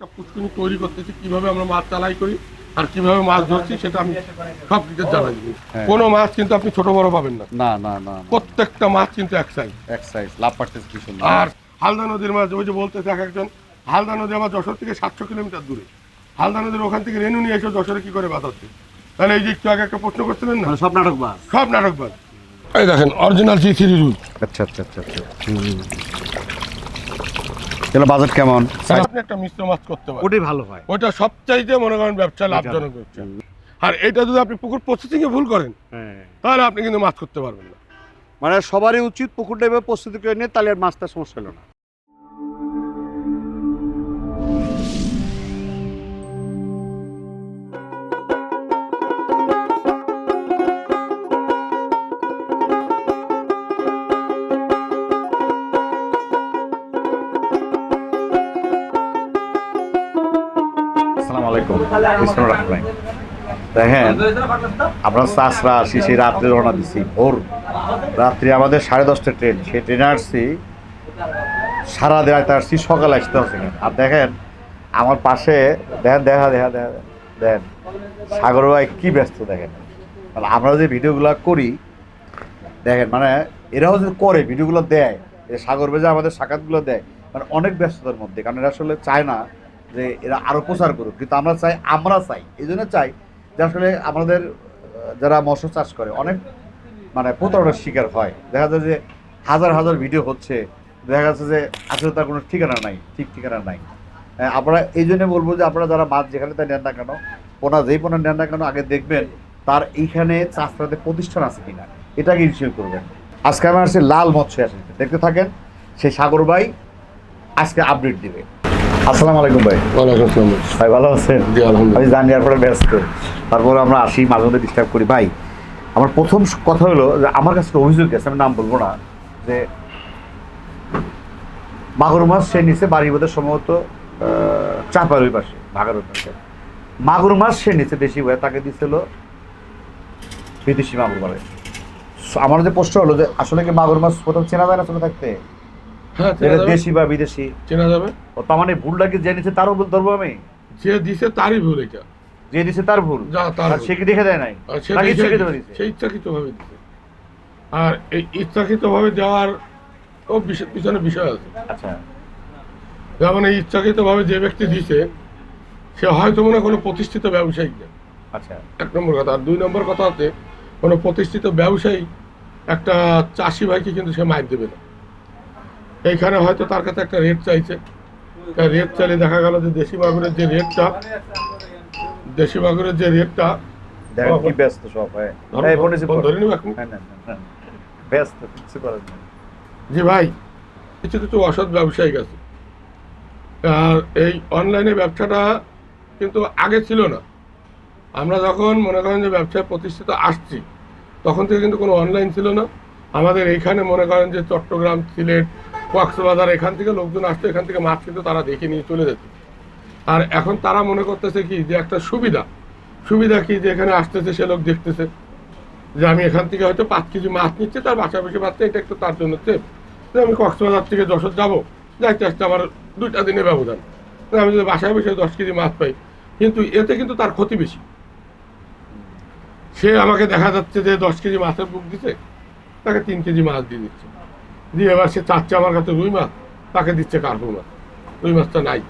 একটা পুষ্কুনি তৈরি করতেছি কীভাবে আমরা মাছ চালাই করি আর কীভাবে মাছ ধরছি সেটা আমি সব ডিটেল জানাই দিই হ্যাঁ। কোনো মাছ কিন্তু আপনি ছোট বড় পাবেন না। না না না প্রত্যেকটা মাছ কিন্তু এক সাইজ এক সাইজ লাভ পারতেছে কি সুন্দর আর হালদা নদীর মাছ ওই যে বলতেছে এক একজন হালদা নদী আমার যশোর থেকে সাতশো কিলোমিটার দূরে। হালদা নদীর ওখান থেকে রেনু নিয়ে এসে যশোরে কি করে বাঁধাচ্ছে তাহলে এই যে একটু আগে একটা প্রশ্ন করছিলেন না? মানে সব নাটক বাস সব নাটকবাজ এই দেখেন অরিজিনাল জি থ্রি রুল আচ্ছা আচ্ছা আচ্ছা আচ্ছা। এগুলো বাজেট কেমন? আপনি একটা মিশ্র মাছ করতে পারেন। ওটাই ভালো হয়। ওইটা সবচাইতে মনে করেন ব্যবসা লাভজনক ব্যবসা। আর এটা যদি আপনি পুকুর প্রস্তুতিকে ভুল করেন হ্যাঁ। তাহলে আপনি কিন্তু মাছ করতে পারবেন না। মানে সবারই উচিত পুকুরটা এভাবে প্রস্তুতি করে নিয়ে তাহলে আর মাছটা সমস্যা হলো না। রহমান দেখেন আমরা চাষরা আসি সেই রাত্রে রওনা দিছি ভোর। রাত্রি আমাদের সাড়ে দশটা ট্রেন। সেই ট্রেনে আসছি সারা দেড়াতে আসছি সকালে আসতে হচ্ছে আর দেখেন আমার পাশে দেখেন দেখা দেখা দেখা দেখেন সাগর ভাই কি ব্যস্ত দেখেন। মানে আমরা যে ভিডিওগুলো করি দেখেন মানে এরাও যে করে ভিডিওগুলো দেয় সাগর ভাই যে আমাদের সাক্ষাৎগুলো দেয় মানে অনেক ব্যস্ততার মধ্যে কারণ এরা আসলে চায় না যে এরা আরও প্রচার করুক, কিন্তু আমরা চাই আমরা চাই, এই জন্য চাই যে আসলে আমাদের যারা মৎস্য চাষ করে, অনেক মানে প্রতারণার শিকার হয়। দেখা যায় যে হাজার হাজার ভিডিও হচ্ছে, দেখা যাচ্ছে যে আসলে তার কোনো ঠিকানা নাই, ঠিক ঠিকানা নাই। আপনারা এই জন্য বলব যে আপনারা যারা মাছ যেখানে তাই নেন না কেন, পোনা যেই পোনা নেন না কেন, আগে দেখবেন তার এইখানে চাষরাতে প্রতিষ্ঠান আছে কিনা, এটাকে ইনশিওর করবেন। আজকে আমি আসছি লাল মৎস্য আসে দেখতে থাকেন, সেই সাগর ভাই আজকে আপডেট দিবে। আসসালামু আলাইকুম ভাই। ওয়ালাইকুম আসসালাম ভাই। ভালো আছেন? জি আলহামদুলিল্লাহ। আমি জানি আপনারা ব্যস্ত। তারপরে আমরা আসি মাঝে মধ্যে ডিস্টার্ব করি। ভাই আমার প্রথম কথা হলো যে আমার কাছে অভিযোগ আছে আমি নাম বলব না যে মাগুর মাছ সে নিচে বাড়ি বোধের সম্ভবত চাপার ওই পাশে ভাগার ওই পাশে মাগুর মাছ সে নিচে দেশি ভাই তাকে দিছিল বিদেশি মাগুর বলে। আমার যে প্রশ্ন হলো যে আসলে কি মাগুর মাছ প্রথম চেনা যায় না চলে থাকতে? হ্যাঁ যেটা দেশি বা বিদেশি? চেনা যাবে? ও তার মানে ভুলটা কি যে নিচে তারও ভুল ধরবো আমি? যে দিছে তারই ভুল এটা। যে দিছে তার ভুল? সে কি দেখে দেয় নাই? সে ইচ্ছাকৃত ভাবে দিছে? আর এই ইচ্ছাকৃত ভাবে দেওয়ার ও পিছনে বিষয় আছে। আচ্ছা। যেমন এই ইচ্ছাকৃত ভাবে যে ব্যক্তি দিছে সে হয়তো মনে হয় কোনো প্রতিষ্ঠিত ব্যবসায়িক না। আচ্ছা। এক নম্বর কথা। আর দুই নম্বর কথা হচ্ছে কোনো প্রতিষ্ঠিত ব্যবসায়ী একটা চাষি ভাইকে কিন্তু সে মাইর দেবে না। এইখানে হয়তো তার কাছে একটা রেট চাইছে। রেট চাইলে দেখা গেল যে দেশি মাগুরের যে রেটটা দেশি মাগুরের যে রেটটা কি ব্যস্ত সব হ্যাঁ? হ্যাঁ। ব্যস্ত কিছু করার জি ভাই কিছু কিছু অসৎ ব্যবসায়িক আছে। আর এই অনলাইনে ব্যবসাটা কিন্তু আগে ছিল না। আমরা যখন মনে করেন যে ব্যবসায় প্রতিষ্ঠিত আসছি তখন থেকে কিন্তু কোনো অনলাইন ছিল না। আমাদের এইখানে মনে করেন যে চট্টগ্রাম সিলেট কক্সবাজার এখান থেকে লোকজন আসতো, এখান থেকে মাছ কিন্তু তারা দেখে নিয়ে চলে যেত। আর এখন তারা মনে করতেছে কি যে একটা সুবিধা। সুবিধা কি যে এখানে আসতেছে, সে লোক দেখতেছে। যে আমি এখান থেকে হয়তো পাঁচ কেজি মাছ নিচ্ছে, তার বসে পাচ্ছে এটা একটু তার জন্য সেফ যে আমি কক্সবাজার থেকে যশোর যাব, যাইতে আসতে আমার দুইটা দিনের ব্যবধান। আমি যদি বাসায় বসে দশ কেজি মাছ পাই, কিন্তু এতে কিন্তু তার ক্ষতি বেশি। সে আমাকে দেখা যাচ্ছে যে দশ কেজি মাছের বুক দিছে, তাকে তিন কেজি মাছ দিয়ে দিচ্ছে। দিয়ে এবার সে চাচ্ছে আমার কাছে রুই মাছ, তাকে দিচ্ছে কার্পু মাছ। রুই মাছটা নাই।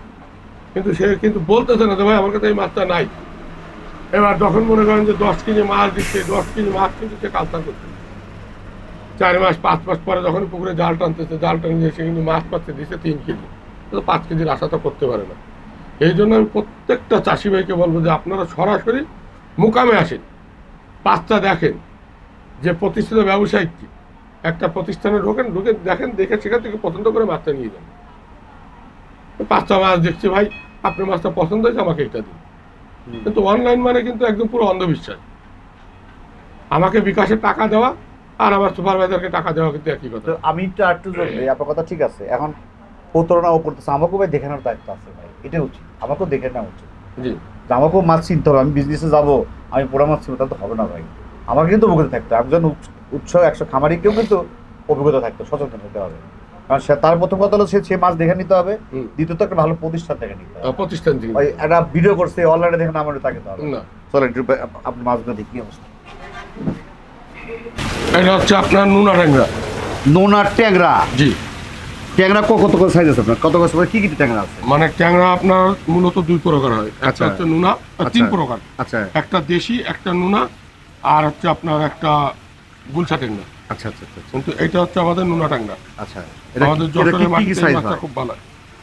কিন্তু সে কিন্তু বলতেছে না যে, ভাই, আমার কাছে এই মাছটা নাই। এবার যখন মনে করেন যে দশ কেজি মাছ দিচ্ছে, দশ কেজি মাছ কিন্তু সে কালচার করছে। চার মাস, পাঁচ মাস পরে যখন পুকুরে জাল টানতেছে, জাল টানতে সে কিন্তু মাছ পাচ্ছে, দিচ্ছে তিন কেজি। তো পাঁচ কেজির আশা তো করতে পারে না। এই জন্য আমি প্রত্যেকটা চাষি ভাইকে বলব যে, আপনারা সরাসরি মুকামে আসেন। পাঁচটা দেখেন যে প্রতিষ্ঠিত ব্যবসায়িক কি একটা প্রতিষ্ঠানে ঢোকেন ঢুকে দেখেন দেখে সেখান থেকে পছন্দ করে মাছটা নিয়ে যান। পাঁচটা মাছ দেখছি ভাই আপনার মাছটা পছন্দ হয়েছে আমাকে এটা দিন। কিন্তু অনলাইন মানে কিন্তু একদম পুরো অন্ধবিশ্বাস। আমাকে বিকাশে টাকা দেওয়া আর আমার সুপারভাইজারকে টাকা দেওয়া কিন্তু একই কথা। তো আমি একটু একটু আপনার কথা ঠিক আছে। এখন প্রতারণাও করতেছে আমাকেও ভাই দেখে নেওয়ার দায়িত্ব আছে ভাই এটা উচিত আমাকেও দেখে নেওয়া উচিত। জি। আমাকেও মাছ চিনতে হবে আমি বিজনেসে যাব আমি পোড়া মাছ চিনবো তাহলে তো হবে না ভাই। আমাকে কিন্তু অভিজ্ঞতা থাকতে একজন উৎস- উৎস একশো খামারিকেও কিন্তু অভিজ্ঞতা থাকতে সচেতন হতে হবে। কারণ সে তার প্রথম কথা হলো সে সে মাছ দেখে নিতে হবে। দ্বিতীয়ত একটা ভালো প্রতিষ্ঠান দেখে নিতে হবে। প্রতিষ্ঠান থেকে একটা ভিডিও করছে অনলাইনে দেখে না আমার তাকে হবে। না। চলো একটু আপনার মাছগুলো দেখি অবস্থা। এটা হচ্ছে আপনার নুনা ট্যাংরা। নোনা ট্যাংরা? জি। ট্যাংরা কত করে সাইজ আছে আপনার? কত করে কি কি ট্যাংরা আছে? মানে ট্যাংরা আপনার মূলত দুই প্রকার হয়। একটা আচ্ছা। হচ্ছে নুনা তিন প্রকার। আচ্ছা। একটা দেশি একটা নুনা আর হচ্ছে আপনার একটা গুলশা ট্যাংরা আচ্ছা আচ্ছা আচ্ছা। কিন্তু এটা হচ্ছে আমাদের নুনা ট্যাংরা আচ্ছা এটা আমাদের যশোরের মাটিতে মাছটা খুব ভালো।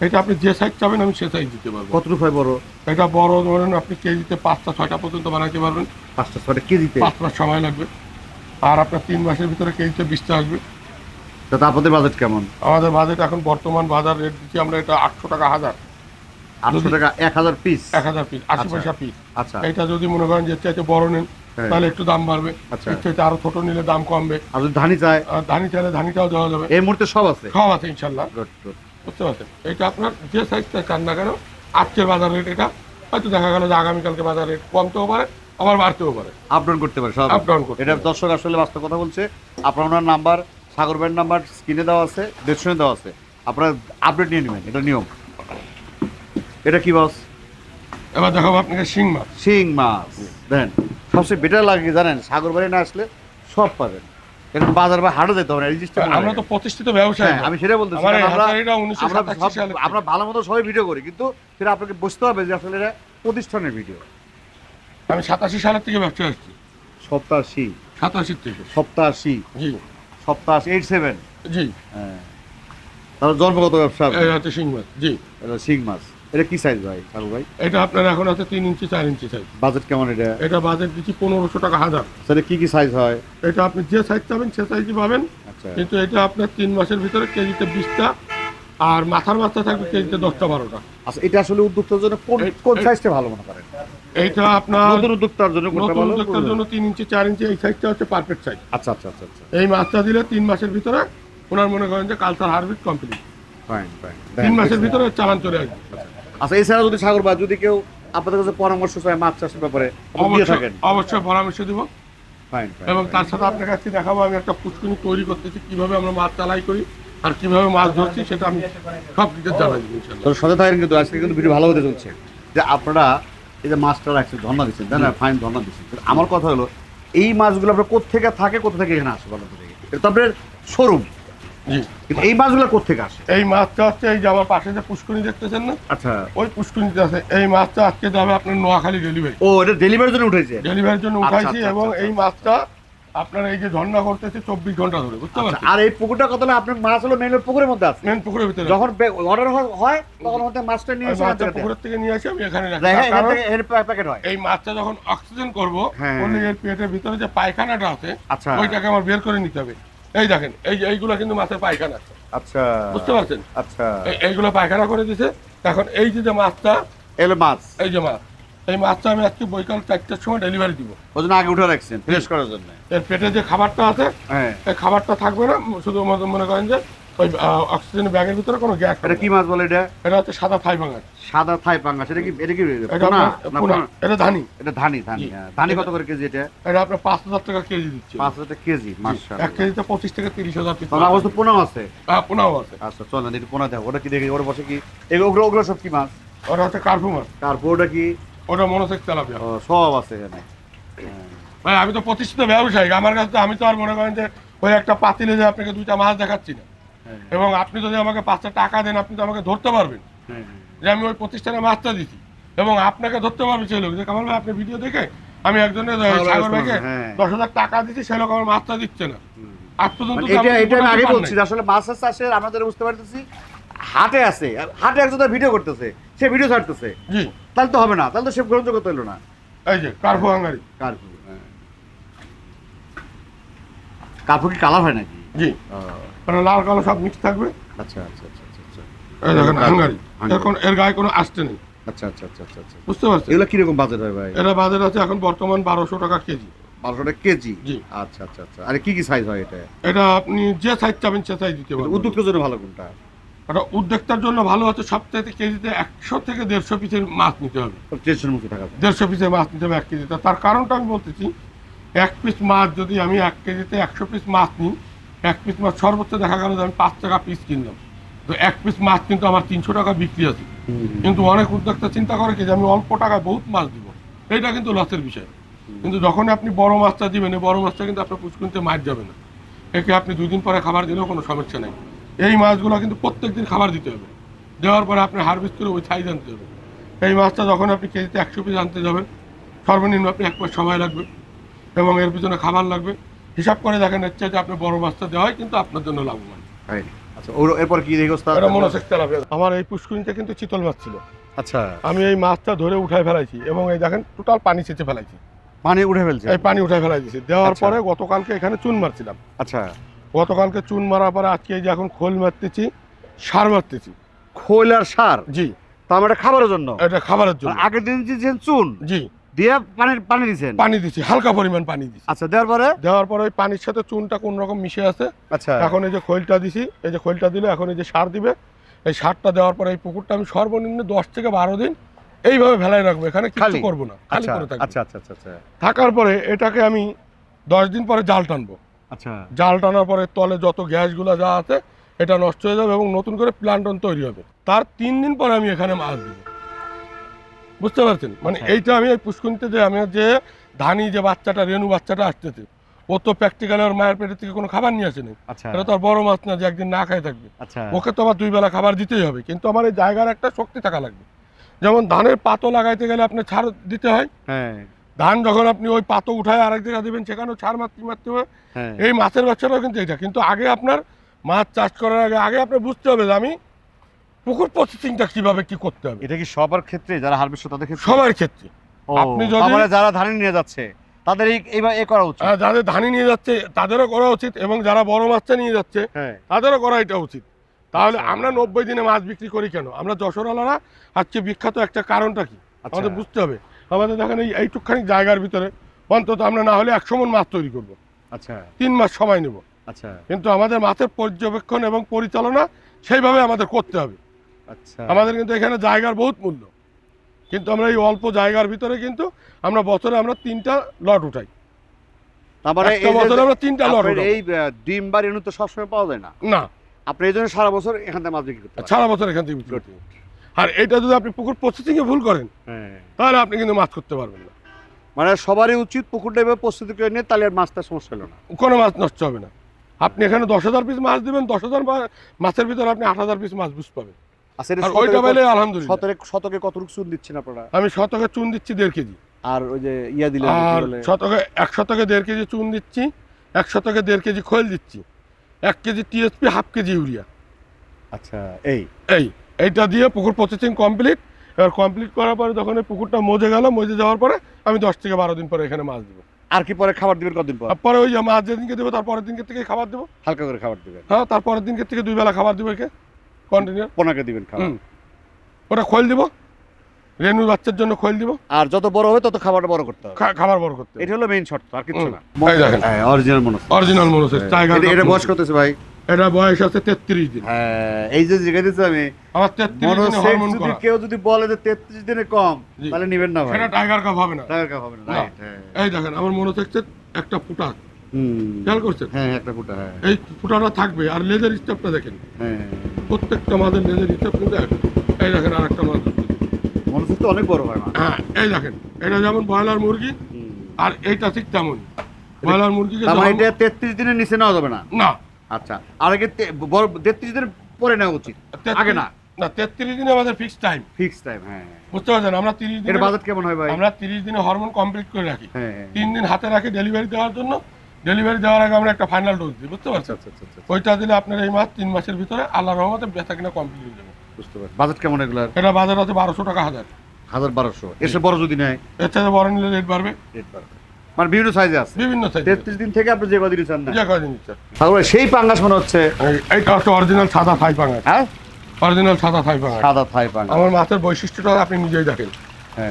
এটা আপনি যে সাইজ চাবেন আমি সে সাইজ দিতে পারব। কতটুকু হয় বড়? এটা বড় ধরেন আপনি কেজিতে পাঁচটা ছয়টা পর্যন্ত বানাইতে পারবেন। পাঁচটা ছটা কেজিতে? পাঁচ মাস সময় লাগবে। আর আপনার তিন মাসের ভিতরে কেজিতে বিশটা আসবে। তা আপনাদের বাজেট কেমন? আমাদের বাজেট এখন বর্তমান বাজার রেট দিচ্ছি আমরা এটা আটশো টাকা হাজার। আটশো টাকা এক হাজার পিস এক হাজার পিস আশি আচ্ছা। পয়সা পিস আচ্ছা। এটা যদি মনে করেন যে চাইতে বড় নেন। তাহলে একটু দাম বাড়বে। আচ্ছা। আরও ছোট নিলে দাম কমবে। আর ধানি আর ধানি চাইলে ধানিটাও দেওয়া যাবে। এই মুহূর্তে সব আছে? সব আছে ইনশাল্লাহ. বুঝতে পারছেন? এটা আপনার যে সাইজটা চান না কেন আজকের বাজার রেট এটা। হয়তো দেখা গেল যে আগামীকালকে বাজার রেট কমতেও পারে আবার বাড়তেও পারে। আপ ডাউন করতে পারে সব down করতে এটা দর্শক আসলে বাস্তব কথা বলছে। আপনার ওনার নাম্বার সাগর ভাইয়ের নাম্বার স্ক্রিনে দেওয়া আছে ডেসক্রিপশনে দেওয়া আছে। আপনারা আপডেট নিয়ে নেবেন এটা নিয়ম। এটা কি বস এবার দেখাবো আপনাকে শিং মাছ। শিং মাছ। দেন। সবচেয়ে বেটার লাগে জানেন সাগর বাড়ি না আসলে সব পাবেন। কিন্তু বাজার বা হাটে যেতে হবে না রেজিস্টার আমরা তো প্রতিষ্ঠিত ব্যবসায়ী হ্যাঁ, আমি সেটা বলতেছি আমার ভালো মতো সবাই ভিডিও করি কিন্তু সেটা আপনাকে বুঝতে হবে যে আসলে এটা প্রতিষ্ঠানের ভিডিও আমি সাতাশি সালের থেকে ব্যবসা আসছি সপ্তাশি। সাতাশি থেকে। সপ্তাশি। জি। সপ্তাশি এইট সেভেন জি। হ্যাঁ। তাহলে জন্মগত ব্যবসা শিং মাছ জি। শিং মাছ। এটা কি সাইজ ভাই সারু ভাই? এটা আপনার এখন আছে তিন ইঞ্চি চার ইঞ্চি সাইজ বাজেট কেমন এটা? এটা বাজেট দিচ্ছি পনেরোশো টাকা হাজার। সেটা কি কি সাইজ হয়? এটা আপনি যে সাইজ চাবেন সে সাইজই পাবেন। আচ্ছা। কিন্তু এটা আপনার তিন মাসের ভিতরে কেজিতে বিশটা আর মাথার বাচ্চা থাকবে কেজিতে দশটা বারোটা। আচ্ছা এটা আসলে উদ্যোক্তার জন্য কোন কোন সাইজটা ভালো মনে করেন? এইটা আপনার নতুন উদ্যোক্তার জন্য কোনটা নতুন ভালো? উদ্যোক্তার জন্য তিন ইঞ্চি চার ইঞ্চি এই সাইজটা হচ্ছে পারফেক্ট সাইজ আচ্ছা আচ্ছা আচ্ছা আচ্ছা। এই মাছটা দিলে তিন মাসের ভিতরে ওনার মনে করেন যে culture harvest complete fine fine তিন মাসের ভিতরে চালান চলে আসবে। আচ্ছা এছাড়া যদি সাগর বা যদি কেউ আপনাদের কাছে পরামর্শ চায় মাছ চাষের ব্যাপারে দিয়ে অবশ্যই থাকেন। অবশ্যই পরামর্শ দিব। এবং তার সাথে আপনার কাছে দেখাবো আমি একটা পুষ্কুনি তৈরি করতেছি কীভাবে আমরা মাছ চালাই করি আর কীভাবে মাছ ধরছি সেটা আমি সব কিছু জানাই দিব ইনশাল্লাহ তো সাথে থাকেন কিন্তু আজকে কিন্তু ভিডিও ভালো হতে চলছে। যে আপনারা এই যে মাছটা রাখছেন ধর্ণা দিচ্ছেন তাই না? ফাইন ধর্ণা দিচ্ছেন। আমার কথা হলো এই মাছগুলো আপনার কোথেকে থাকে কোথা থেকে এখানে আসে বলেন তো দেখি। এটা তো আপনার শোরুম জি। কিন্তু এই মাছগুলো কোথেকে আসে? এই মাছটা হচ্ছে এই যে আমার পাশে যে পুষ্কুনি দেখতেছেন না? আচ্ছা। ওই পুষ্কুনিতে আছে। এই মাছটা আজকে যাবে আপনার নোয়াখালী ডেলিভারি ও এটা ডেলিভারির জন্য উঠেছে ডেলিভারির জন্য আচ্ছা, উঠাইছি আচ্ছা, এবং আচ্ছা, এই মাছটা আপনার এই যে ঝর্ণা করতেছে চব্বিশ ঘণ্টা ধরে বুঝতে পারছেন? আর এই পুকুরটা কত না আপনার মাছ হলো মেন পুকুরের মধ্যে আছে? মেন পুকুরের ভিতরে। যখন অর্ডার হয় তখন মাছটা নিয়ে এসে। পুকুরের থেকে নিয়ে আসি আমি এখানে এর প্যাকেট হয়। এই মাছটা যখন অক্সিজেন করব হ্যাঁ। এর পেটের ভিতরে যে পায়খানাটা আছে আচ্ছা। ওইটাকে আমার বের করে নিতে হবে। এই দেখেন এই এইগুলো কিন্তু মাছের পায়খানা। আচ্ছা। বুঝতে পারছেন? আচ্ছা। এইগুলো পায়খানা করে দিছে। এখন এই যে মাছটা এলো মাছ। এই যে মাছ এই মাছটা আমি আজকে বৈকাল চারটার সময় ডেলিভারি দিব। ওই জন্য আগে উঠে রাখছেন ফ্রেশ করার জন্য। এর পেটে যে খাবারটা আছে হ্যাঁ। এই খাবারটা থাকবে না শুধু মনে করেন যে ওই অক্সিজেন ব্যাগের ভিতরে কোনো গ্যাস এটা কি মাছ বলে এটা? এটা হচ্ছে সাদা থাই সাদা থাই পাঙ্গাস এটা কি এটা কি এটা? পোনা? এটা ধানি। এটা ধানি ধানি হ্যাঁ। ধানি কত করে কেজি এটা? এটা আপনার পাঁচ হাজার টাকা কেজি দিচ্ছে। পাঁচ হাজার টাকা কেজি এক কেজিতে পঁচিশ তিরিশ হাজার অবশ্য পোনাও আছে। পোনাও আছে। আচ্ছা একটু পোনা দেখো। ওটা কি দেখি? ওর বসে কি? এগুলো ওগুলো ওগুলো সব কি মাছ? ওটা হচ্ছে কার্ফু মাছ। তারপর ওটা কি? ওটা মনোসেক তেলাপিয়া। সব আছে এখানে। ভাই আমি তো প্রতিষ্ঠিত ব্যবসায়ী। আমার কাছে তো আমি তো আর মনে করেন যে ওই একটা পাতিলে যে আপনাকে দুইটা মাছ দেখাচ্ছি না। হ্যাঁ, এবং আপনি যদি আমাকে পাঁচটা টাকা দেন আপনি তো আমাকে ধরতে পারবেন। হ্যাঁ, যে আমি ওই প্রতিষ্ঠানে মাছটা দিছি। এবং আপনাকে ধরতে পারবে সেই লোক। যে কামাল ভাই আপনি ভিডিও দেখে আমি একজনের সাগর ভাইকে হ্যাঁ। দশ হাজার টাকা দিচ্ছি সেই লোক আমার মাছটা দিচ্ছে না। আজ পর্যন্ত মানে এটা এটা আমি আগে বলছি আসলে মাছের চাষের আমাদের বুঝতে পারতেছি হাটে আছে হাটে একজন ভিডিও করতেছে সে ভিডিও ছাড়তেছে। জি। তাহলে তো হবে না তাহলে তো সে গ্রহণযোগ্য এলো না। এই যে কার্ফু হাঙ্গারি কার্পু হ্যাঁ। কার্পু কি কালার হয় নাকি? জি। মানে লাল কালো সব মিক্স থাকবে। আচ্ছা আচ্ছা আচ্ছা আচ্ছা আচ্ছা। এই দেখেন হাঙ্গারি। এর কোনো- এর গায়ে কোনো আসতে নেই। আচ্ছা আচ্ছা আচ্ছা আচ্ছা আচ্ছা। বুঝতে পারছেন? এগুলো কীরকম বাজেট হয় ভাই? এটা বাজার আছে এখন বর্তমান বারোশো টাকা কেজি। বারোশো টাকা কেজি। আচ্ছা আচ্ছা আচ্ছা। আরে কি কি সাইজ হয় এটা? এটা আপনি যে সাইজ চাবেন সে সাইজ দিতে পারবেন। উদ্যোক্তার জন্য ভালো কোনটা? এটা উদ্যোক্তার জন্য ভালো হচ্ছে সপ্তাহে কেজিতে একশো থেকে দেড়শো পিসের মাছ নিতে হবে। মুক্ত থাকা যায়। দেড়শো পিসের মাছ নিতে হবে এক কেজিতে। তার কারণটা আমি বলতেছি এক পিস মাছ যদি আমি এক কেজিতে একশো পিস মাছ নিই এক পিস মাছ সর্বোচ্চ দেখা গেল যে আমি পাঁচ টাকা পিস কিনলাম। তো এক পিস মাছ কিন্তু আমার তিনশো টাকা বিক্রি আছে। কিন্তু অনেক উদ্যোক্তা চিন্তা করে কি যে আমি অল্প টাকায় বহুত মাছ দিব। এটা কিন্তু লসের বিষয়। কিন্তু যখন আপনি বড় মাছটা দিবেন এই বড় মাছটা কিন্তু আপনার পুষ্কুনিতে মাছ যাবে না। একে আপনি দুই দিন পরে খাবার দিলেও কোনো সমস্যা নেই। এই মাছগুলো কিন্তু প্রত্যেক দিন খাবার দিতে হবে। দেওয়ার পরে আপনি হারভেস্ট করে ওই সাইজ আনতে হবে। এই মাছটা যখন আপনি কেজিতে একশো পিস আনতে যাবেন সর্বনিম্ন আপনি এক মাস সময় লাগবে এবং এর পিছনে খাবার লাগবে। হিসাব করে দেখেন হচ্ছে যে আপনি বড় মাছটা দেওয়া হয় কিন্তু আপনার জন্য লাভবান। তাই। আচ্ছা ওর- এরপর কি আমার এই পুষ্কুনিতে কিন্তু চিতল মাছ ছিল। আচ্ছা। আমি এই মাছটা ধরে উঠাই ফেলাইছি এবং এই দেখেন টোটাল পানি সেচে ফেলাইছি। পানি উঠে ফেলছে? এই পানি উঠাই ফেলাই দিয়েছি দেওয়ার আচ্ছা। পরে গতকালকে এখানে চুন মারছিলাম। আচ্ছা। গতকালকে চুন মারার পরে আজকে এই যে এখন খোল মারতেছি সার মারতেছি। খোল আর সার? জি। তার মানে খাবারের জন্য? এটা খাবারের জন্য। আগের দিন দিয়েছেন চুন? জি। দিয়ে পানি পানি দিয়েছেন পানি দিছি হালকা পরিমাণ পানি দিছি। আচ্ছা দেওয়ার পরে? দেওয়ার পরে ওই পানির সাথে চুনটা কোন রকম মিশে আছে। আচ্ছা। এখন এই যে খোলটা দিছি এই যে খোলটা দিলে এখন এই যে সার দিবে এই সারটা দেওয়ার পরে এই পুকুরটা আমি সর্বনিম্ন দশ থেকে বারো দিন এইভাবে ফেলাই রাখব। এখানে কিছু করব না খালি আচ্ছা করে থাকব। আচ্ছা আচ্ছা আচ্ছা আচ্ছা। থাকার পরে এটাকে আমি দশ দিন পরে জাল টানবো। আচ্ছা। জাল টানার পরে তলে যত গ্যাস গ্যাসগুলো যা আছে এটা নষ্ট হয়ে যাবে এবং নতুন করে প্লান্টন তৈরি হবে। তার তিন দিন পরে আমি এখানে মাছ দেবো। বুঝতে পারছেন? মানে আচ্ছা। এইটা আমি এই পুষ্কুনিতে যে আমি যে ধানি যে বাচ্চাটা রেনু বাচ্চাটা আসতেছে ও তো প্র্যাকটিক্যালি ওর মায়ের পেটের থেকে কোনো খাবার নিয়ে আসেনি আচ্ছা। এটা তো আর বড় মাছ না যে একদিন না খাই থাকবে। আচ্ছা। ওকে তো আমার দুই বেলা খাবার দিতেই হবে। কিন্তু আমার এই জায়গার একটা শক্তি থাকা লাগবে। যেমন ধানের পাতো লাগাইতে গেলে আপনার ছাড় দিতে হয়। হ্যাঁ। ধান যখন আপনি ওই পাতো উঠায় আরেক জায়গা দেবেন সেখানেও ছাড় মারতে মারতে হবে। হ্যাঁ। এই মাছের বাচ্চাটাও কিন্তু এটা কিন্তু আগে আপনার মাছ চাষ করার আগে আগে আপনার বুঝতে হবে যে আমি পুকুর প্রসেসিংটা কীভাবে কি করতে হবে? এটা কি সবার ক্ষেত্রে যারা হারভেস্ট তাদের ক্ষেত্রে? সবার ক্ষেত্রে। আপনি যদি- যারা ধানে নিয়ে যাচ্ছে তাদের এই এইবার এ করা উচিত। যাদের ধানি নিয়ে যাচ্ছে তাদেরও করা উচিত এবং যারা বড় মাছটা নিয়ে যাচ্ছে হ্যাঁ। তাদেরও করা এটা উচিত। তাহলে আচ্ছা। আমরা নব্বই দিনে মাছ বিক্রি করি কেন? আমরা যশোরওয়ালারা আজকে বিখ্যাত একটা কারণটা কি? আচ্ছা। আমাদের বুঝতে হবে। আমাদের দেখেন এই এইটুকখানি জায়গার ভিতরে অন্তত আমরা না হলে একশো মন মাছ তৈরি করব। আচ্ছা। তিন মাস সময় নেব। আচ্ছা। কিন্তু আমাদের মাছের পর্যবেক্ষণ এবং পরিচালনা সেইভাবে আমাদের করতে হবে। আচ্ছা। আমাদের কিন্তু এখানে জায়গার বহুত মূল্য। কিন্তু আমরা এই অল্প জায়গার ভিতরে কিন্তু আমরা বছরে আমরা তিনটা লট উঠাই। তার এই বছরে আমরা তিনটা লট উঠাই এই ডিম বা রেণু তো সবসময় পাওয়া যায় না। না। আপনি এই জন্য সারা বছর এখান থেকে মাছ বিক্রি করতে সারা বছর এখান থেকে বিক্রি করতে আর এটা যদি আপনি পুকুর প্রসেসিংয়ে ভুল করেন হ্যাঁ। তাহলে আপনি কিন্তু মাছ করতে পারবেন না। মানে সবারই উচিত পুকুরটা এভাবে প্রস্তুতি করে নিয়ে তাহলে আর মাছটা সমস্যা হলো না। কোনো মাছ নষ্ট হবে না। আপনি এখানে দশ হাজার পিস মাছ দিবেন দশ হাজার মাছের ভিতরে আপনি আট হাজার পিস মাছ বুঝ পাবেন ওইটা শতকে পেলে কত- আলহামদুলিল্লাহ। শতকে শতকে কতটুকু চুন দিচ্ছেন আপনারা? আমি শতকে চুন দিচ্ছি দেড় কেজি। আর ওই যে ইয়া দিলেন আর শতকে এক শতকে দেড় কেজি চুন দিচ্ছি এক শতকে দেড় কেজি খোল দিচ্ছি এক KG TSP half KG urea. আচ্ছা এই? এই এইটা দিয়ে পুকুর প্রসেসিং কমপ্লিট এবার কমপ্লিট করার পরে যখন এই পুকুরটা মজে গেল মজে যাওয়ার পরে আমি দশ থেকে বারো দিন পরে এখানে মাছ দেবো। আর কি পরে খাবার দিবেন কতদিন পর? তারপরে ওই যে মাছ যেদিনকে দেবো তারপরের দিনকে থেকে খাবার দেবো। হালকা করে খাবার দিবেন। হ্যাঁ তারপরের দিনকে থেকে দুই বেলা খাবার দেবো একে। কন্টিনিউ পোনাকে দিবেন খাবার। ওটা খোল দিব। রেনু বাচ্চার জন্য খোল দিব। আর যত বড় হবে তত খাবারটা বড় করতে হবে। খাবার বড় করতে এটা হলো মেইন শর্ত আর কিছু না। এই দেখেন। অরিজিনাল মনে হচ্ছে। অরিজিনাল মনোসেস টাইগার এটা- বয়স কত ভাই? এটা বয়স আছে তেত্রিশ দিন। হ্যাঁ এই যে জিজ্ঞেস আমি আমার তেত্রিশ দিনে হরমোন যদি কেউ যদি বলে যে তেত্রিশ দিনে কম তাহলে নিবেন না ভাই। সেটা টাইগার কাপ হবে না। টাকার কাপ হবে না হ্যাঁ। এই দেখেন আমার মনোসেক্সের একটা ফুটা হুম খেয়াল করছেন? হ্যাঁ একটা ফুটা হ্যাঁ। এই ফুটাটা থাকবে আর লেজার স্টেপটা দেখেন। হ্যাঁ। প্রত্যেকটা মাছের লেজার স্টেপ কিন্তু এই দেখেন আর একটা মাছ অনেক বড় হয় হ্যাঁ এই দেখেন। এটা যেমন ব্রয়লার মুরগি আর এইটা ঠিক তেমন ব্রয়লার মুরগিকে তার মানে এটা তেত্রিশ দিনের নিচে নেওয়া যাবে না? না। আচ্ছা আর আগে তেত্রিশ দিনের পরে নেওয়া উচিত। আগে না? না তেত্রিশ দিনে আমাদের ফিক্স টাইম ফিক্স টাইম হ্যাঁ। বুঝতে পারছেন? আমরা তিরিশ এর দিনে বাজেট কেমন হয় ভাই? আমরা তিরিশ দিনে হরমোন কমপ্লিট করে রাখি। হ্যাঁ। তিন দিন হাতে রাখি ডেলিভারি দেওয়ার জন্য। ডেলিভারি দেওয়ার আগে আমরা একটা ফাইনাল ডোজ দিই বুঝতে পারছেন? আচ্ছা আচ্ছা আচ্ছা। ওইটা দিলে আপনার এই মাস তিন মাসের ভিতরে আল্লাহ রহমতে বেচা কিনা কমপ্লিট হয়ে যাবে। বুঝতে পারছি। বাজেট কেমন এগুলার? এটা বাজার আছে বারোশো টাকা হাজার। হাজার বারোশো। এসে বড় যদি নেয়? এর সাথে বড় নিলে রেট বাড়বে। রেট বাড়বে। মানে বিভিন্ন সাইজে আছে। বিভিন্ন সাইজ তেত্রিশ দিন থেকে আপনি যে কদিন চান না? যে সেই পাঙ্গাস মনে হচ্ছে। এই- এইটা হচ্ছে অরিজিনাল সাদা থাই পাঙাশ হ্যাঁ? অরিজিনাল সাদা থাই পাঙাশ সাদা থাই পাঙ্গাস। আমার মাছের বৈশিষ্ট্যটা আপনি নিজেই দেখেন।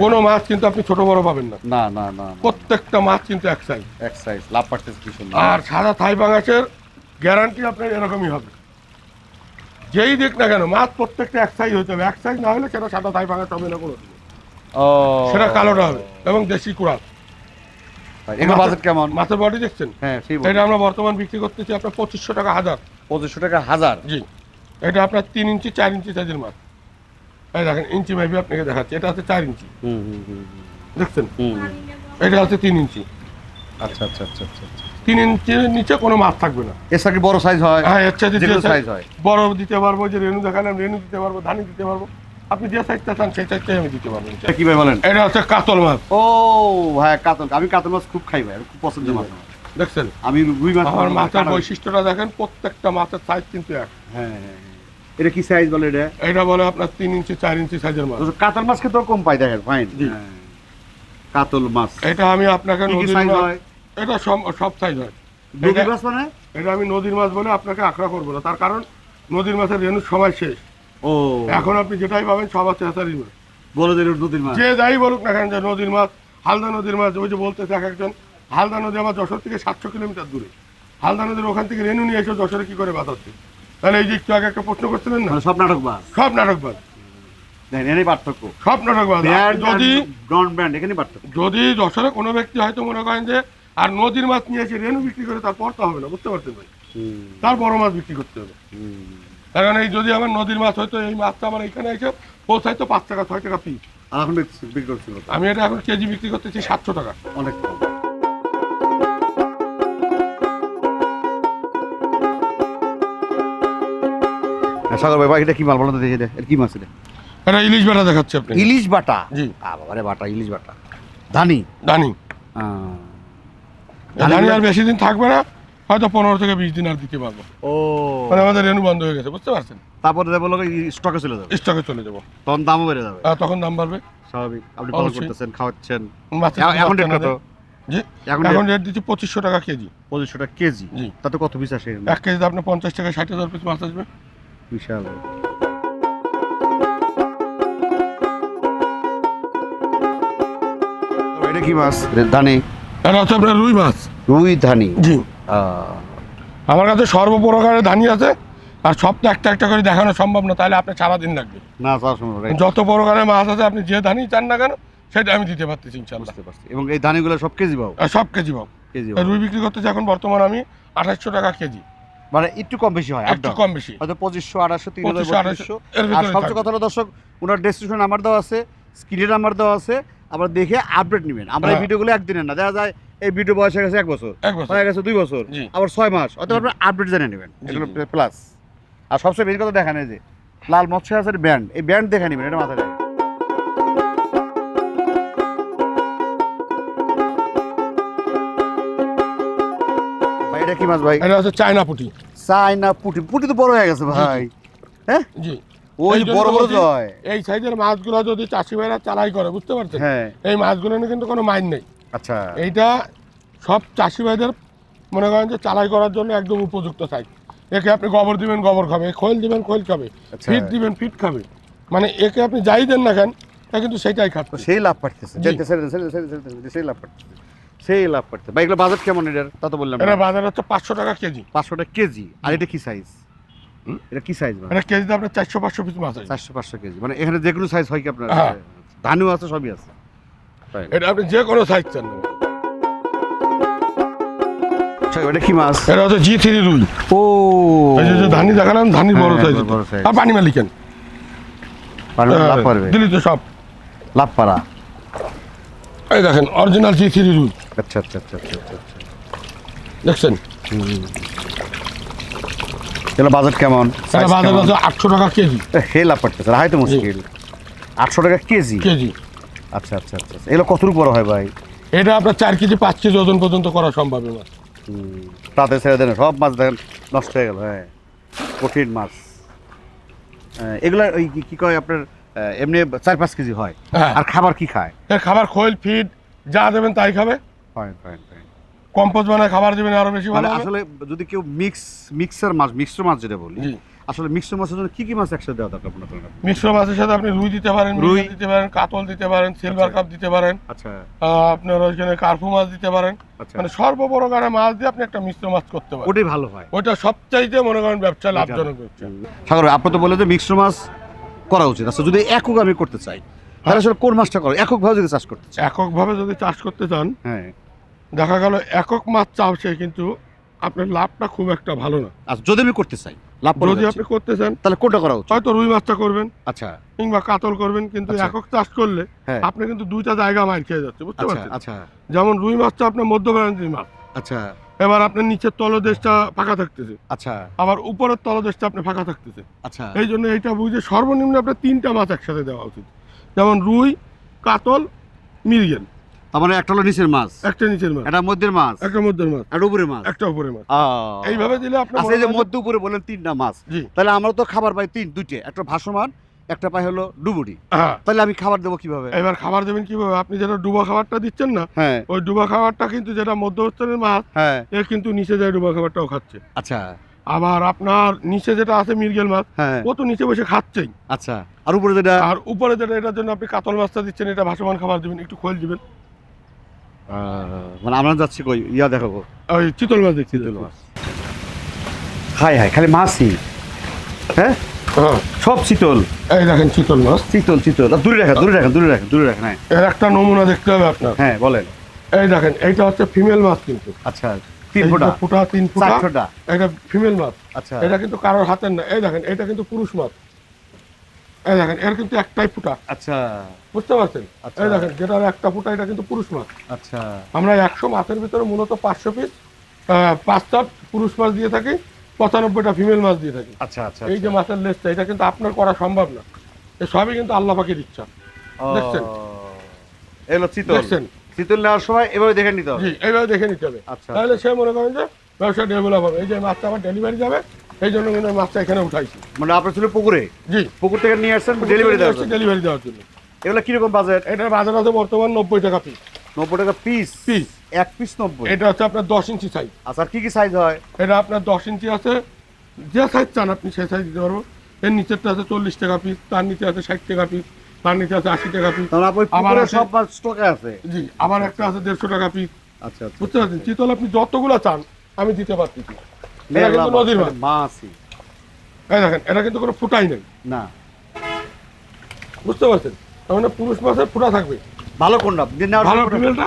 কোনো মাছ কিন্তু আপনি ছোট বড় পাবেন না। না না না প্রত্যেকটা মাছ কিন্তু এক সাইজ এক সাইজ লাভ কি সুন্দর আর সাদা থাই পাঙাশের গ্যারান্টি আপনার এরকমই হবে। যেই দিক না কেন মাছ প্রত্যেকটা এক সাইজ হতে হবে। এক সাইজ না হলে সেটা সাদা থাই পাঙাশ হবে না কোনো ও। সেটা কালোটা হবে এবং দেশি কুড়াল। এগুলো বাজেট কেমন? মাছের বডি দেখছেন? হ্যাঁ সেই এটা আমরা বর্তমান বিক্রি করতেছি আপনার পঁচিশশো টাকা হাজার। পঁচিশশো টাকা হাজার? জি। এটা আপনার তিন ইঞ্চি চার ইঞ্চি সাইজের মাছ। এই দেখেন ইঞ্চি মাইপি আপনাকে দেখাচ্ছি এটা হচ্ছে চার ইঞ্চি। দেখছেন? এটা হচ্ছে তিন ইঞ্চি। আচ্ছা আচ্ছা আচ্ছা আচ্ছা আচ্ছা। তিন ইঞ্চির নিচে কোনো মাছ থাকবে না। এছাড়া কি বড় সাইজ হয় হ্যাঁ এর size হয়। বড় দিতে পারব যে রেনু দেখালাম রেনু দিতে পারব ধানি দিতে পারব। আপনি যে সাইজটা চান সেই সাইজটাই আমি দিতে পারব। এটা কি ভাই বলেন? এটা হচ্ছে কাতল মাছ। ও হ্যাঁ কাতল। আমি কাতল মাছ খুব খাই ভাই খুব পছন্দের মাছ। দেখছেন? আমি রুই মাছ আমার মাছের বৈশিষ্ট্যটা দেখেন প্রত্যেকটা মাছের সাইজ কিন্তু এক। হ্যাঁ হ্যাঁ। এটা কি সাইজ বলে এটা? এটা বলে আপনার তিন ইঞ্চি চার ইঞ্চি সাইজের মাছ। কাতল মাছ খেতেও কম পাই দেখেন ফাইন কাতল মাছ। এটা আমি আপনাকে নদীর মাছ এটা সব সব সাইজ হয়। নদীর মাছ মানে? এটা আমি নদীর মাছ বলে আপনাকে আঁকড়া করব না। তার কারণ নদীর মাছের সময় শেষ। ও। এখন আপনি যেটাই পাবেন সব আছে হাতারি মাছ। বলে দিল নদীর মাছ। যে যাই বলুক না কেন যে নদীর মাছ হালদা নদীর মাছ ওই যে বলতেছে এক একজন হালদা নদী আমার যশোর থেকে সাতশো কিলোমিটার দূরে। হালদা নদীর ওখান থেকে রেনু নিয়ে এসে যশোরে কি করে বাঁধাচ্ছে? তাহলে এই যে একটু আগে একটা প্রশ্ন করছিলেন না? মানে সব নাটক মাছ সব নাটকবাজ। পার্থক্য। সব নাটকবাজ। যদি নন ব্র্যান্ড এখানে পার্থক্য। যদি যশোরে কোনো ব্যক্তি হয়তো মনে করেন যে আর নদীর মাছ নিয়ে এসে রেনু বিক্রি করে তার পড়তে হবে না বুঝতে পারছেন ভাই? তার বড় মাছ বিক্রি করতে হবে। কারণ এই যদি আমার নদীর মাছ হয়তো এই মাছটা আমার এখানে এসে পাঁচ টাকা ছয় টাকা পিস আমি এটা এখন কেজি বিক্রি করতেছি সাতশো টাকা। অনেক সাগর ভাই এটা কি মাল দেখি কি মাছ এটা? এটা ইলিশ বেটা দেখাচ্ছি আপনি ইলিশ বাটা? জি। বাবারে বাটা ইলিশ বাটা। ধানি? আহ, জানি আর বেশি দিন থাকবে না হয়তো পনেরো থেকে বিশ দিন আর দিতে পারব। ও। মানে আমাদের রেনু বন্ধ হয়ে গেছে বুঝতে পারছেন? তারপরে দেবো স্টকে চলে যাবে। স্টকে চলে যাব। তখন দামও বেড়ে যাবে। আর তখন দাম বাড়বে। স্বাভাবিক। আপনি করতেছেন খাওয়াচ্ছেন। এখন রেট কত? জি এখন এখন রেট দিচ্ছি পঁচিশশো টাকা কেজি। পঁচিশশো টাকা কেজি। জি। তাতে কত পিস আসে এক কেজিতে আপনার পঞ্চাশ টাকা ষাট হাজার পিস মাছ আসবে। বিশাল। এটা কি মাছ? ধানি। এটা হচ্ছে আপনার রুই মাছ। রুই ধানি? জি। আমার কাছে সর্বপ্রকারের ধানি আছে আর সব একটা একটা করে দেখানো সম্ভব না তাহলে আপনার সারাদিন লাগবে। না সম্ভব যত প্রকারের মাছ আছে আপনি যে ধানি চান না কেন সেটা আমি দিতে পারতেছি ইনশাল্লাহ বুঝতে এবং এই ধানিগুলো সব কেজি পাবো? আর সব কেজি পাবো। কেজি রুই বিক্রি করতেছি এখন বর্তমান আমি আঠাশশো টাকা কেজি। মানে একটু কম বেশি হয় একটু কম বেশি। হয়তো পঁচিশশো আড়াইশো তিন হাজার 2500, বত্রিশশো। 2800 এর আর সবচেয়ে কথা হলো দর্শক ওনার ডেসক্রিপশন নাম্বার দেওয়া আছে স্ক্রিনের নাম্বার দেওয়া আছে আবার দেখে আপডেট নেবেন। আমরা এই হ্যাঁ। ভিডিওগুলো একদিনের না দেখা যায় এই ভিডিও বয়স হয়ে গেছে এক বছর। হয়ে গেছে দুই বছর আবার ছয় মাস অতএব আপনার আপডেট জেনে নেবেন। এগুলো প্লাস আর সবচেয়ে বেশি কথা দেখা নেই যে লাল মৎস্য আছে ব্যান্ড এই ব্যান্ড দেখে নেবেন এটা মাথায় এটা কি মাছ ভাই? এটা হচ্ছে চায়না পুঁটি। চাইনা পুটি। পুটি তো বড় হয়ে গেছে ভাই। হ্যাঁ? জি। ওই বড় বড় জয় এই সাইজের মাছগুলো যদি চাষি ভাইরা চালাই করে বুঝতে পারছেন? হ্যাঁ। এই মাছগুলো কিন্তু কোনো মাইন নেই। আচ্ছা। এইটা সব চাষি ভাইদের মনে করেন যে চালাই করার জন্য একদম উপযুক্ত সাইজ। একে আপনি গোবর দিবেন গোবর খাবে। খোল দিবেন খোল খাবে। আচ্ছা। ফিট দিবেন ফিট খাবে। মানে একে আপনি যাই দেন না কেন তা কিন্তু সেটাই খাচ্ছে। সেই লাভ দেন, সেই লাভ পাঠতেছে সেই লাভ পাঠতেছে ভাই এগুলো বাজেট কেমন এটার? তা তো বললাম এটা বাজার হচ্ছে পাঁচশো টাকা কেজি। পাঁচশো টাকা কেজি? আর এটা কি সাইজ হুম? এটা কি সাইজ এটা কেজিতে আপনার চারশো পাঁচশো পিস মাছ আছে। চারশো পাঁচশো কেজি। মানে এখানে যে কোনো সাইজ হয় কি আপনার? হ্যাঁ। ধানও আছে সবই আছে। এটা আপনি যে কোনো সাইজ চান। আচ্ছা, এটা কি মাছ? এটা হচ্ছে জি থ্রি রুই ও। ধানি দেখালাম বড় হ্যাঁ, সাইজ বড় size। আর পানি মালিকেন দিলি তো সব। লাভ পারা এই দেখেন অরিজিনাল জি থ্রি রুই আচ্ছা আচ্ছা আচ্ছা আচ্ছা আচ্ছা, দেখছেন? এগুলো বাজেট কেমন? বাজার আটশো টাকা কেজি। এ, হে লাভ পাঠতেছে হাই তো মুশকিল। আটশো টাকা কেজি? কেজি। আচ্ছা আচ্ছা আচ্ছা আচ্ছা। এগুলো কতটুকু বড় হয় ভাই? এটা আপনার চার কেজি পাঁচ কেজি ওজন পর্যন্ত করা সম্ভব মাছ তাতে ছেড়ে দেন সব মাছ দেখেন নষ্ট হয়ে গেল হ্যাঁ। কঠিন মাছ। এগুলা ওই কি- কয় আপনার? এমনি চার পাঁচ কেজি হয়। হ্যাঁ। আর খাবার কি খায়? এর খাবার খোল ফিড যা দেবেন তাই খাবে। কম্পোজ বানায় খাবার দেবেন আরও বেশি মানে ভালো আসলে যদি কেউ মিক্স মিক্সার মাছ মিক্সড মাছ যেটা বলি আসলে মিক্সড মাছের জন্য কি কি মাছ একসাথে দেওয়া দরকার আপনার? মিশ্র মাছের সাথে আপনি রুই দিতে পারেন রুই। দিতে পারেন কাতল দিতে পারেন সিলভার কাপ দিতে পারেন। আচ্ছা। আপনার ওইখানে কার্পু মাছ দিতে পারেন। আচ্ছা। মানে সর্বপ্রকারের মাছ দিয়ে আপনি একটা মিশ্র মাছ করতে পারেন। ওটাই ভালো হয়। ওইটা সবচাইতে মনে করেন ব্যবসা লাভজনক ব্যবসা। সাগর আপনি তো বলে যে মিক্সড মাছ করা উচিত। আচ্ছা যদি একক আমি করতে চাই তাহলে আসলে কোন মাছটা করো? একক ভাবে যদি চাষ করতে চাই। এককভাবে যদি চাষ করতে চান হ্যাঁ। দেখা গেল একক মাছ চাপছে কিন্তু আপনার লাভটা খুব একটা ভালো না। আচ্ছা যদি আমি করতে চাই লাভ যদি আপনি করতে চান তাহলে কোনটা করা উচিত? হয়তো রুই মাছটা করবেন আচ্ছা। কিংবা কাতল করবেন কিন্তু আচ্ছা। একক চাষ করলে হ্যাঁ। আপনি কিন্তু দুইটা জায়গা মার খেয়ে যাচ্ছে বুঝতে আচ্ছা পারছেন? আচ্ছা। যেমন রুই মাছটা আপনার মধ্য ব্রাঞ্চের মাছ। আচ্ছা। এবার আপনার নিচের তলদেশটা ফাঁকা থাকতেছে। আচ্ছা। আবার উপরের তলদেশটা আপনি ফাঁকা থাকতেছে। আচ্ছা। এই জন্য এইটা বুঝে সর্বনিম্ন আপনার তিনটা মাছ একসাথে দেওয়া উচিত। যেমন রুই কাতল মিরগেল তার মানে একটা হলো নিচের মাছ। একটা নিচের মাছ। একটা মধ্যের মাছ। একটা মধ্যের মাছ। একটা উপরে মাছ। একটা উপরে মাছ। এইভাবে দিলে আপনার আচ্ছা এই যে মধ্য উপরে বলেন তিনটা মাছ। তাহলে আমরা তো খাবার পাই তিন দুইটে। একটা ভাসমান একটা পায়ে হলো ডুবুরি। হ্যাঁ। তাহলে আমি খাবার দেবো কীভাবে? এবার খাবার দেবেন কীভাবে? আপনি যেটা ডুবা খাবারটা দিচ্ছেন না হ্যাঁ। ওই ডুবা খাবারটা কিন্তু যেটা মধ্যস্থলের মাছ হ্যাঁ। এ কিন্তু নিচে যায় ডুবা খাবারটাও খাচ্ছে। আচ্ছা। আবার আপনার নিচে যেটা আছে মিরগেল মাছ হ্যাঁ। ও তো নিচে বসে খাচ্ছেই। আচ্ছা। আর উপরে যেটা? আর উপরে যেটা এটার জন্য আপনি কাতল মাছটা দিচ্ছেন এটা ভাসমান খাবার দিবেন একটু খোল দিবেন। মানে আমরা যাচ্ছি কই? ইয়া দেখাবো। ওই চিতল মাছ দেখছি। চিতল মাছ। হাই হাই খালি মাছই হ্যাঁ? সব শীতল এই দেখেন চিতল মাছ। শীতল শীতল আর দূরে রাখেন দূরে রাখেন দূরে রাখেন দূরে রাখেন হ্যাঁ। এর একটা নমুনা দেখতে হবে আপনার। হ্যাঁ বলেন। এই দেখেন এইটা হচ্ছে ফিমেল মাছ কিন্তু। আচ্ছা তিন এই ফোঁটা ফুটা তিন ফুটা। এটা ফিমেল মাছ। আচ্ছা। এটা কিন্তু কারোর হাতের না। এই দেখেন এটা কিন্তু পুরুষ মাছ। এই দেখেন এর কিন্তু একটাই ফুটা। আচ্ছা। বুঝতে পারছেন? আচ্ছা। এই দেখেন একটা ফুটা এটা কিন্তু পুরুষ মাছ। আচ্ছা। আমরা একশো মাছের ভিতরে মূলত পাঁচশো পিস পাঁচটা পুরুষ মাছ দিয়ে থাকি। পঁচানব্বইটা ফিমেল মাছ দিয়ে থাকি। আচ্ছা আচ্ছা এই যে মাছের লেজটা এটা কিন্তু আপনার করা সম্ভব না। এ সবই কিন্তু আল্লাহ পাখির ইচ্ছা। দেখছেন? এলো চিতল। দেখছেন? চিতল নেওয়ার সময় এভাবে দেখে নিতে হবে। জি এইভাবে দেখে নিতে হবে। আচ্ছা তাহলে সে মনে করেন যে ব্যবসা ডেভেলপ হবে। এই যে মাছটা আমার ডেলিভারি যাবে এই জন্য কিন্তু মাছটা এখানে উঠাইছি। মানে আপনার ছিল পুকুরে? জি। পুকুর থেকে নিয়ে আসছেন ডেলিভারি দেওয়ার জন্য? ডেলিভারি দেওয়ার জন্য। এগুলো কীরকম বাজেট? এটার বাজার আছে বর্তমান নব্বই টাকা পিস নব্বই টাকা পিস পিস এক পিস নব্বই। এটা হচ্ছে আপনার দশ ইঞ্চি সাইজ আচ্ছা আর কি কি সাইজ হয়? এটা আপনার দশ ইঞ্চি আছে যে সাইজ চান আপনি সেই সাইজ দিতে পারব এর নিচেরটা আছে চল্লিশ টাকা পিস তার নিচে আছে ষাট টাকা পিস তার নিচে আছে আশি টাকা পিস আবার সব স্টকে আছে? জি আবার একটা আছে দেড়শো টাকা পিস আচ্ছা আচ্ছা। বুঝতে পারছেন? চিতল আপনি যতগুলো চান আমি দিতে পারছি। এটা কিন্তু নদীর মাছ। মাছই। এই দেখেন এটা কিন্তু কোনো ফুটাই নেই। না। বুঝতে পারছেন? তার মানে পুরুষ মাছের ফুটা থাকবে। ভালো কোনটা? ভালো ফিমেলটা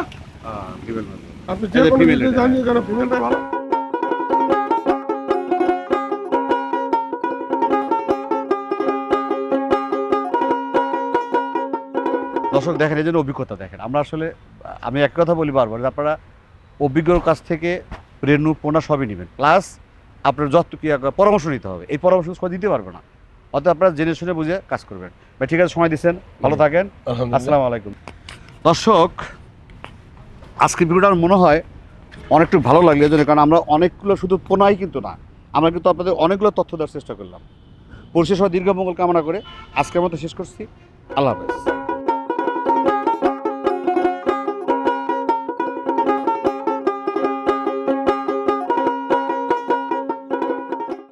আপনি যে কোনো ভালো? দর্শক দেখেন এই জন্য অভিজ্ঞতা দেখেন আমরা আসলে আমি এক কথা বলি বারবার যে আপনারা অভিজ্ঞর কাছ থেকে রেণু পোনা সবই নেবেন। প্লাস আপনার যত কি পরামর্শ নিতে হবে। এই পরামর্শ সবাই দিতে পারবে না। অতএব আপনারা জেনে শুনে বুঝে কাজ করবেন। ঠিক আছে সময় দিচ্ছেন। ভালো থাকেন। আসসালামু আলাইকুম। দর্শক, আজকের ভিডিওটা আমার মনে হয় অনেকটু ভালো লাগল জন্য কারণ আমরা অনেকগুলো শুধু পোনাই কিন্তু না, আমরা কিন্তু আপনাদের অনেকগুলো তথ্য দেওয়ার চেষ্টা করলাম। পরিশেষ দীর্ঘ মঙ্গল কামনা করে আজকের মতো শেষ করছি। আল্লাহ হাফেজ।